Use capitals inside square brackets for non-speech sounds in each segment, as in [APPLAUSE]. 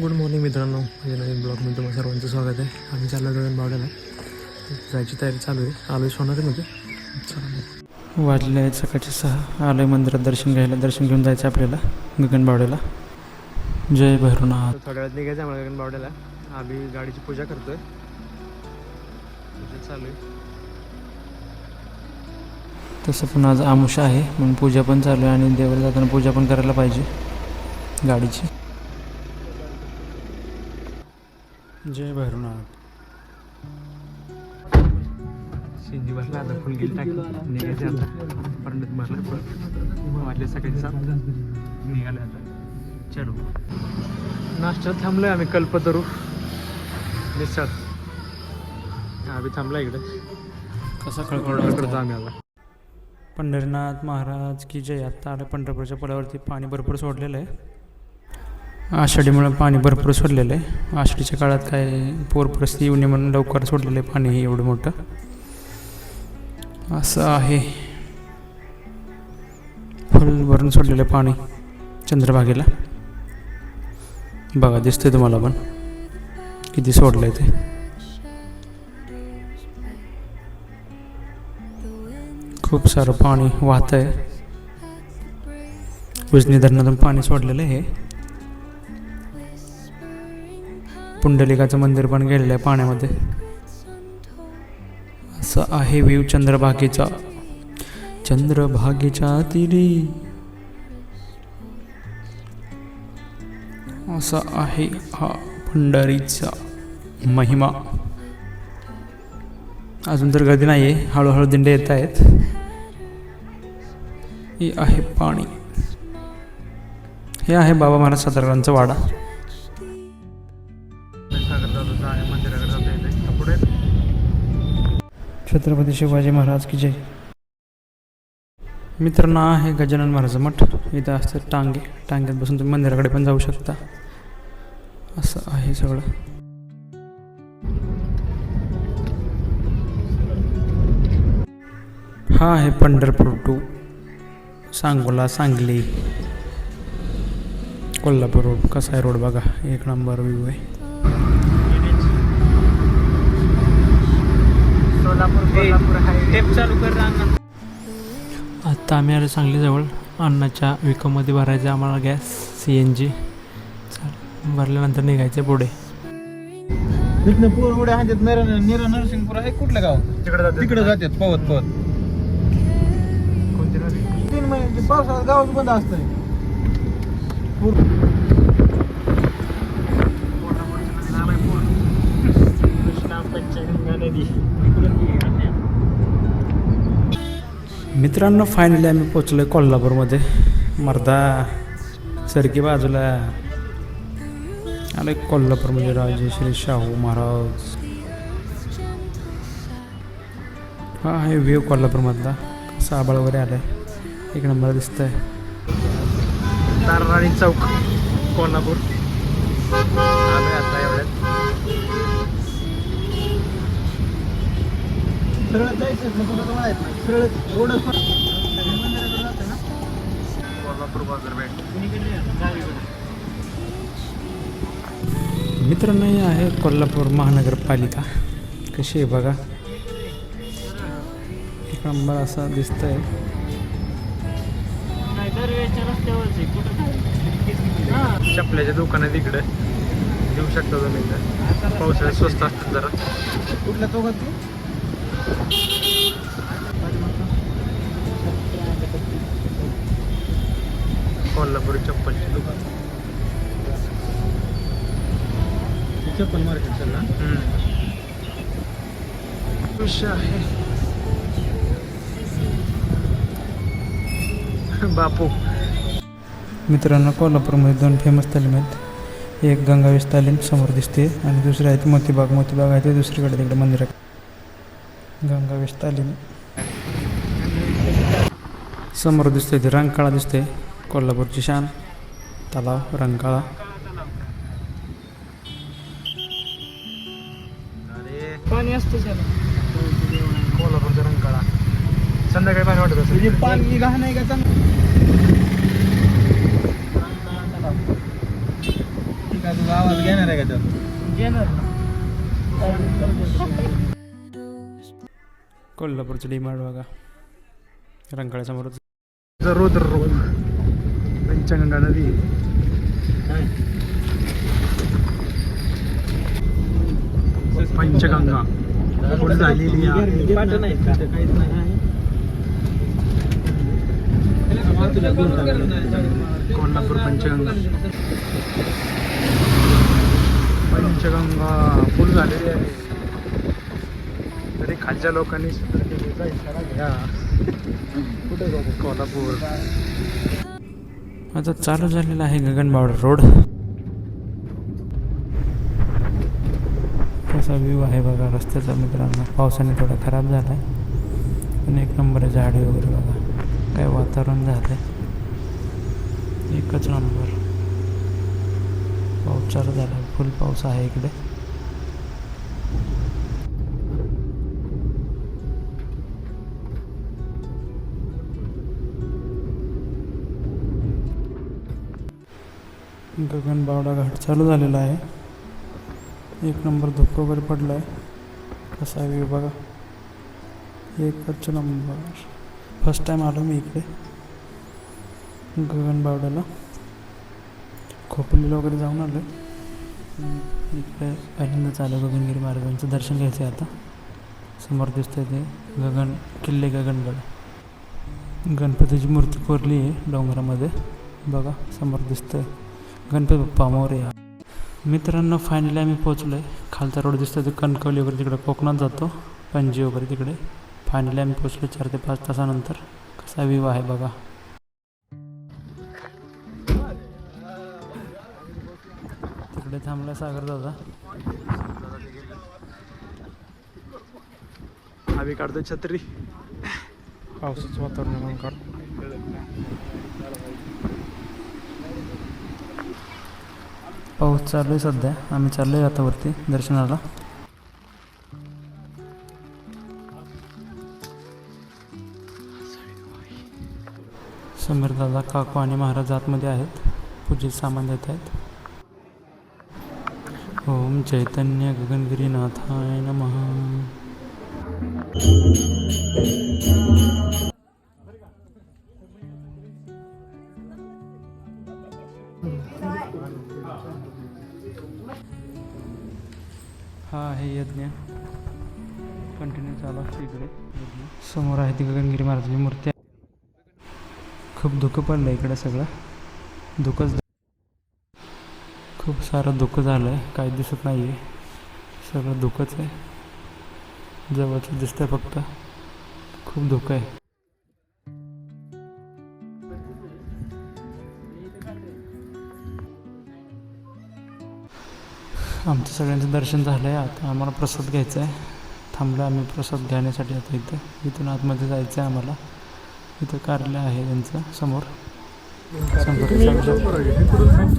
Good morning मित्रांनो. माझ्या नवीन ब्लॉगमध्ये तुम्हाला सर्वांचं स्वागत आहे. आम्ही चाललो गगन बावड्याला जायची तयारी चालू आहे. आलो सोनारीमध्ये. चला. मग. वाजले आहेत सकाळचे सहा. आलोय मंदिरात दर्शन घ्यायला. दर्शन घेऊन जायचं आपल्याला गगनबावड्याला. जय भैरवनाथ. थोड्या वेळात निघायचं आम्हाला गगनबावड्याला. आम्ही गाडीची पूजा करतोय. पूजा चालू आहे. तसं पण आज आमुषा आहे. म्हणून पूजा पण चालू आहे आणि देवाला जाताना पूजा पण करायला पाहिजे गाडीची. जय भैरवनाथ. शिंदी बसला आता फुल गेली टाकली निघायचे आता. पंडित मारला पण वाजले सकाळी सात निघाले आता. चलो. नाश्त्यात थांबलोय आम्ही कल्पतरू. निश्चात आम्ही थांबला इकडे. कसा खळखळ करतो आम्ही आता पंढरीनाथ महाराज की जय. आत्ता आलं पंढरपूरच्या पुलावरती पाणी भरपूर सोडलेलं आहे. आषाढीमुळं पाणी भरपूर सोडलेलं आहे. आषाढीच्या काळात काय पूर परिस्थिती येऊ नये म्हणून लवकर सोडलेलं आहे पाणी हे एवढं मोठं. असं आहे. फुल भरून सोडलेलं आहे पाणी चंद्रभागेला. बघा दिसतंय तुम्हाला पण. किती सोडलं आहे ते. खूप सारं पाणी वाहत आहे उजनी धरणातून पाणी सोडलेलं आहे पुंडलिकाचं मंदिर पण गेलेलं आहे पाण्यामध्ये. असं आहे व्ह्यू चंद्रभागेचा. चंद्रभागेच्या तिरी असा आहे हा पंढरीचा महिमा. अजून तर गर्दी नाही आहे हळूहळू दिंडे येत आहेत. हे आहे पाणी. हे आहे बाबा महाराज सातारकरांचा वाडा. छत्रपती शिवाजी महाराज की जय. मित्रांनो आहे गजानन महाराज मठ. इथं असतं टांगे. टांग्यात बसून तुम्ही मंदिराकडे पण जाऊ शकता. असं आहे सगळं. हा आहे पंढरपूर टू. सांगोला सांगली. कोल्हापूर रोड. कसा आहे रोड बघा. एक नंबर व्ह्यू आहे. टेप चालू कर आत्ता आम्ही आलो सांगलीजवळ अन्नाच्या विकोमध्ये भरायचं आम्हाला गॅस सी एन जी भरल्यानंतर निघायचं पुढे. तिथनं पूर उड्या हातात निरा निरा नरसिंगपूर आहे कुठलं गाव? तिकडे तिकडे जातात पवत पवत. तीन महिन्याची पावसाळ्यात गावात बंद असतंय. पूर मित्रांनो फायनली आम्ही पोचलो आहे कोल्हापूरमध्ये. मर्दा सरकी बाजूला. आलं कोल्हापूर राजे श्री शाहू महाराज. हा आहे व्ह्यू कोल्हापूरमधला. कसा आबाळ वगैरे आहे एक नंबर दिसतंय. तारराणी चौक कोल्हापूर आलोय आता एवढ्यात सरळ जायचं. सरळ रोडच कोल्हापूर बाजारपेठ. मित्रांनो हे आहे कोल्हापूर महानगरपालिका कशी आहे बघा एक नंबर असा रस्त्यावरच आहे. हा. चपल्याच्या दुकानात इकडे देऊ शकता तुम्ही इथं पावसाळ्यात स्वस्त असतात जरा कुठल्या चौकात ते? कोल्हापूर चप्पलचे दुकान. चप्पल मार्केट विषय आहे. बापू. मित्रांनो कोल्हापूरमध्ये दोन फेमस तालीम आहेत. एक गंगावेश तालीम समोर दिसते आणि दुसरी आहे ती मोतीबाग. मोतीबाग आहे ते दुसरीकडे तिकडे मंदिरात. गंगावेश तालीम समोर दिसते ते रंगकाळा दिसते कोल्हापूरची शान. तलाव रंगकाळा पाणी असतं कोल्हापूरचा रंगकाळा संध्याकाळी पाणी वाटत तुझे पाणी घाण आहे का चांगलं? आवाज घेणार आहे का त्यात घेणार [LAUGHS] [LAUGHS] कोल्हापूरचं डिमांड बघा. रंकाळ्यासमोर रोज रोज पंचगंगा नदी पंचगंगा. फुल झालेली आहे. कोल्हापूर पंचगंगा. पंचगंगा फुल झालेली आहे. तरी खालच्या लोकांनी सुद्धा इशारा घ्या. कुठे जाऊ? कोल्हापूर. आता चालू झालेला आहे गगनबावडा रोड. कसा व्ह्यू आहे बघा रस्त्याचा मित्रांनो. पावसाने थोडा खराब झाला आहे पण एक नंबर आहे झाडे वगैरे बघा. काय वातावरण झालं आहे एकच नंबर पाऊस चालू झाला. फुल पाऊस आहे इकडे. गगनबावडा घाट चालू झालेला आहे. एक नंबर धुकं वगैरे पडला आहे कसा आहे view बघा. एकच नंबर. फर्स्ट टाईम आलो मी इकडे. गगनबावड्याला खोपलीला वगैरे जाऊन आलो इकडे पहिल्यांदाच आलो गगनगिरी महाराजांचं दर्शन घ्यायचं आहे आता. समोर दिसतंय ते गगन किल्ले गगनगड. गणपतीची मूर्ती कोरली आहे डोंगरामध्ये. बघा समोर दिसतंय. गणपती बाप्पा मोरया. मित्रांनो फायनली आम्ही पोचलो आहे खालचा रोड दिसतो ते कणकवली वगैरे तिकडे कोकणात जातो पणजी वगैरे तिकडे. फायनली आम्ही पोचलो चार ते पाच तासानंतर. कसा व्ह्यू आहे बघा. तिकडे थांबला सागर दादा. आम्ही काढतो छत्री. पावसाचं वातावरण म्हणून काढतो. पाऊस चालू आहे सध्या. आम्ही चाललो आहे आता वरती दर्शनाला. समीर दादा काकू आणि महाराज आतमध्ये आहेत. पूजेत सामान देत आहेत. ओम चैतन्य गगनगिरीनाथाय नमः. हा आहे यज्ञ. कंटिन्यू चालू असते इकडे. यज्ञ. समोर आहे ती गगनगिरी महाराजाची मूर्ती आहे. खूप धुकं पडलं इकडं सगळं. धुकंच खूप सारं धुकं झालं आहे काही दिसत नाही आहे सगळं धुकंच आहे. जवळच दिसतं फक्त. खूप धुकं आहे. आमचं सगळ्यांचं दर्शन झालं आहे आता आम्हाला प्रसाद घ्यायचा आहे. थांबलो आम्ही प्रसाद घेण्यासाठी आता इथं. इथून आतमध्ये जायचं आहे आम्हाला. इथं कार्यालय आहे त्यांचं समोर.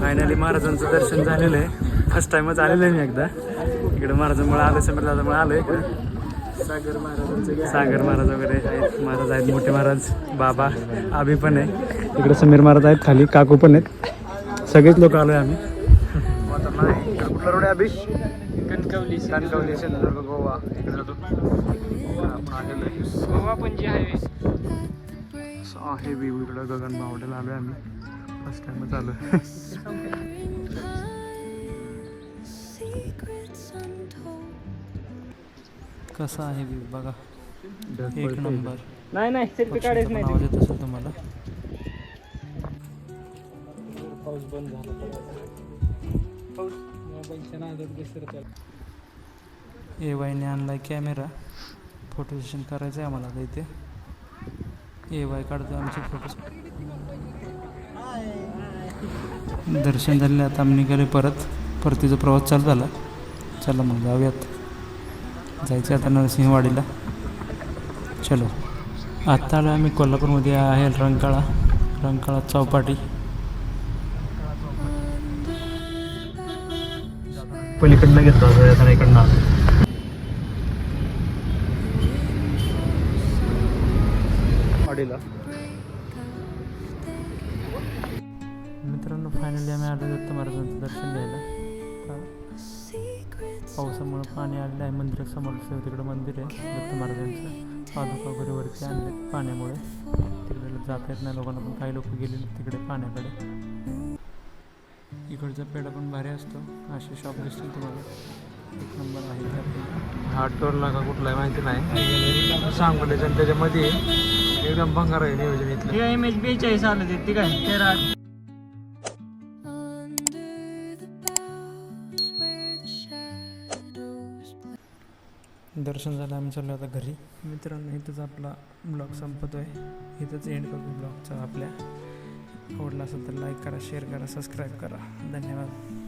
फायनली महाराजांचं दर्शन झालेलं आहे. फर्स्ट टाइमच आलेलं आहे मी एकदा. इकडे महाराजांमुळे आलं समीर दादामुळे आलो आहे सागर महाराजांचं सागर महाराज वगैरे आहेत महाराज आहेत मोठे महाराज बाबा आभी पण आहे. इकडे समीर महाराज आहेत खाली काकू पण आहेत. सगळेच लोक आलो आहे आम्ही. कुठला रोड आहे अभिष. कणकवली कणकवली सिंधुदुर्ग गोवा. इकडे जातो आपण आलेलो आहे. गोवा पणजी हायवे असं आहे व्ह्यू इकडं गगन बावड्याला आलो आहे आम्ही फर्स्ट टाइमच आलो कसा आहे व्ह्यू बघा. एक नंबर. नाही नाही सेल्फी काढायच पक्षाचा पण नाही आवाज येत असेल तुम्हाला. पाऊस बंद झाला. मोबाईलच्या नादात घसरत आहे. ए वायने आणला कॅमेरा. फोटो सेशन करायचं आहे आम्हाला आता इथे. ए वाय काढतो आमचे फोटो दर्शन झाले आता आम्ही निघाले परत. परतीचा प्रवास चालू झाला. चला मग जाऊयात. जायचं आता नरसिंहवाडीला. चलो. आत्ता आलो आम्ही कोल्हापूरमध्ये आहे रंकाळा. रंकाळा चौपाटी. पलीकडनं घेतला आता इकडनं. मित्रांनो फायनली आम्ही आलो दत्त महाराजांचं दर्शन घ्यायला. पावसामुळे पाणी आलेलं आहे मंदिरासमोर तिकडं मंदिर आहे दत्त महाराजांचं. पादुका वगैरे वरती आणले पाण्यामुळे. तिकडे जाता येत नाही लोकांना पण काही लोक गेले तिकडे पाण्याकडे. इकडचा पेढा पण भारी असतो. असे शॉप दिसतील तुम्हाला. एक नंबर आहे त्या हा टोल नाका कुठला माहिती नाही. आणि त्याच्यामध्ये एकदम भंगार आहे नियोजन इथलं. एम एच बेचाळीस आलं ते ती काय? तेरा दर्शन झालं आम्ही चाललो आता घरी. मित्रांनो इथंच आपला ब्लॉग संपतो आहे इथंच एंड करतो ब्लॉगचा आपल्या. आवडला असेल तर लाईक करा शेअर करा सबस्क्राईब करा. धन्यवाद.